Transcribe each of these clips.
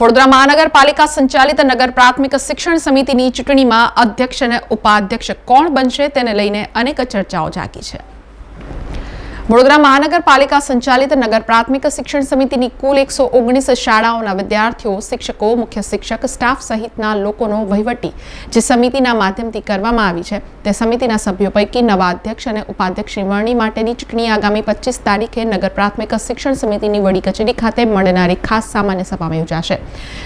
વડોદરા મહાનગરપાલિકા સંચાલિત નગર પ્રાથમિક શિક્ષણ સમિતિની ચૂંટણીમાં અધ્યક્ષ અને ઉપાધ્યક્ષ કોણ બનશે તેને લઈને અનેક ચર્ચાઓ જાગી છે. વડોદરા મહાનગરપાલિકા સંચાલિત નગર પ્રાથમિક શિક્ષણ સમિતિની કુલ એકસો ઓગણીસ શાળાઓના વિદ્યાર્થીઓ, શિક્ષકો, મુખ્ય શિક્ષક, સ્ટાફ સહિતના લોકોનો વહીવટી જે સમિતિના માધ્યમથી કરવામાં આવી છે. તે સમિતિના સભ્યો પૈકી નવા અધ્યક્ષ અને ઉપાધ્યક્ષની વરણી માટેની ચૂંટણી આગામી પચીસ તારીખે નગર પ્રાથમિક શિક્ષણ સમિતિની વડી કચેરી ખાતે મળનારી ખાસ સામાન્ય સભામાં યોજાશે,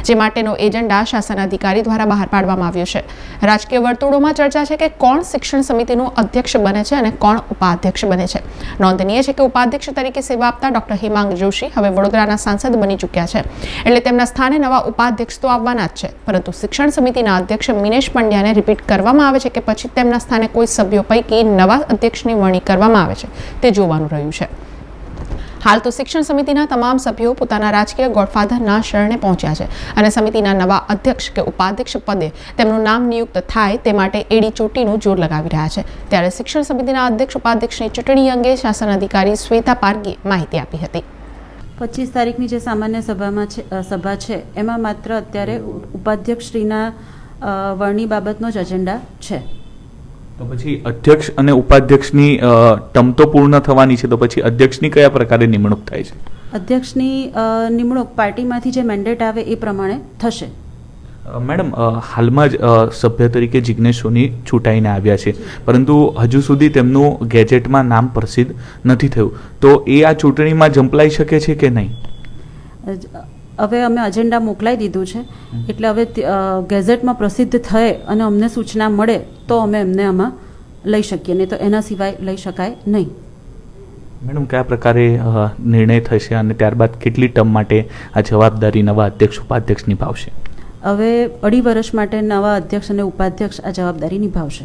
જે માટેનો એજન્ડા શાસન અધિકારી દ્વારા બહાર પાડવામાં આવ્યો છે. રાજકીય વર્તુળોમાં ચર્ચા છે કે કોણ શિક્ષણ સમિતિનું અધ્યક્ષ બને છે અને કોણ ઉપાધ્યક્ષ બને છે. નોંધનીય છે કે ઉપાધ્યક્ષ તરીકે સેવા આપતા ડોક્ટર હિમાંગ જોશી હવે વડોદરાના સાંસદ બની ચૂક્યા છે, એટલે તેમના સ્થાને નવા ઉપાધ્યક્ષ તો આવવાના જ છે, પરંતુ શિક્ષણ સમિતિના અધ્યક્ષ મિનેશ પંડ્યાને રિપીટ કરવામાં આવે છે કે પછી તેમના સ્થાને કોઈ સભ્યો પૈકી નવા અધ્યક્ષની વરણી કરવામાં આવે છે. તે જોવાનું રહ્યું છે. હાલ તો શિક્ષણ સમિતિના તમામ સભ્યો પોતાના રાજકીય ગોડફાધરના શરણે પહોંચ્યા છે અને સમિતિના નવા અધ્યક્ષ કે ઉપાધ્યક્ષ પદે તેમનું નામ નિયુક્ત થાય તે માટે એડી ચોટીનું જોર લગાવી રહ્યા છે. ત્યારે શિક્ષણ સમિતિના અધ્યક્ષ ઉપાધ્યક્ષની ચૂંટણી અંગે શાસન અધિકારી શ્વેતા પારગીએ માહિતી આપી હતી. પચીસ તારીખની જે સામાન્ય સભામાં છે સભા છે, એમાં માત્ર અત્યારે ઉપાધ્યક્ષશ્રીના વરણી બાબતનો જ એજન્ડા છે. તો પછી અધ્યક્ષ અને ઉપાધ્યક્ષની ટર્મ તો પૂર્ણ થવાની છે તો પછી અધ્યક્ષની કયા પ્રકારે નિમણૂક થાય છે? અધ્યક્ષની નિમણૂક પાર્ટીમાંથી જે મેન્ડેટ આવે એ પ્રમાણે થશે. મેડમ હાલમાં જ સભ્ય તરીકે જિજ્ઞેશ સોની છૂટાઈને આવ્યા છે. પરંતુ હજુ સુધી તેમનું ગેજેટમાં નામ પ્રસિદ્ધ નથી થયું. તો એ આ ચૂંટણીમાં જંપલાઈ શકે છે કે નહીં? હવે અમે અજેન્ડા મોકલાઈ દીધું છે. એટલે હવે ગેઝેટમાં પ્રસિદ્ધ થાય અને અમને સૂચના મળે તો અમે એમને આમાં લઈ શકીએ. નહીં તો એના સિવાય લઈ શકાય નહીં. મેડમ કયા પ્રકારે નિર્ણય થશે અને ત્યારબાદ કેટલી ટર્મ માટે આ જવાબદારી નવા અધ્યક્ષ ઉપાધ્યક્ષ નિભાવશે? હવે અઢી વર્ષ માટે નવા અધ્યક્ષ અને ઉપાધ્યક્ષ આ જવાબદારી નિભાવશે.